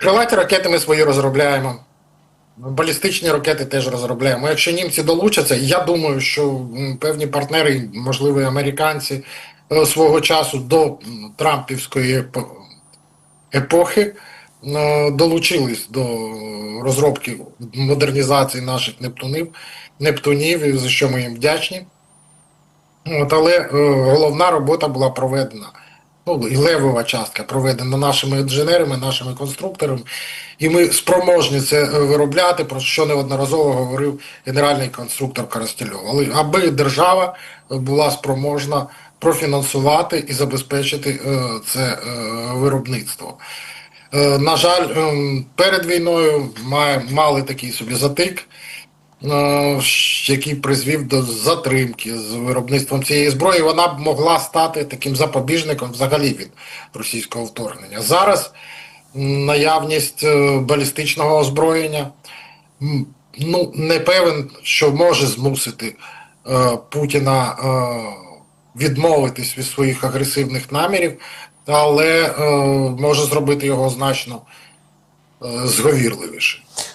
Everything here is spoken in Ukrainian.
Крилаті ракети ми свої розробляємо. Балістичні ракети теж розробляємо. Якщо німці долучаться, я думаю, що певні партнери, можливо, і американці е, свого часу до Трампівської епохи е, долучились до розробки модернізації наших нептунів, нептунів, за що ми їм вдячні. От, але е, головна робота була проведена. Ну, і левова частка проведена нашими інженерами, нашими конструкторами, і ми спроможні це е, виробляти, про що неодноразово говорив генеральний конструктор Коростельов. Але аби держава е, була спроможна профінансувати і забезпечити е, це виробництво. На жаль, ем, перед війною мали такий собі затик, який призвів до затримки з виробництвом цієї зброї. Вона б могла стати таким запобіжником взагалі від російського вторгнення. Зараз наявність е, балістичного озброєння ну, не певен, що може змусити е, Путіна е, відмовитись від своїх агресивних намірів, але е, може зробити його значно е, зговірливіше.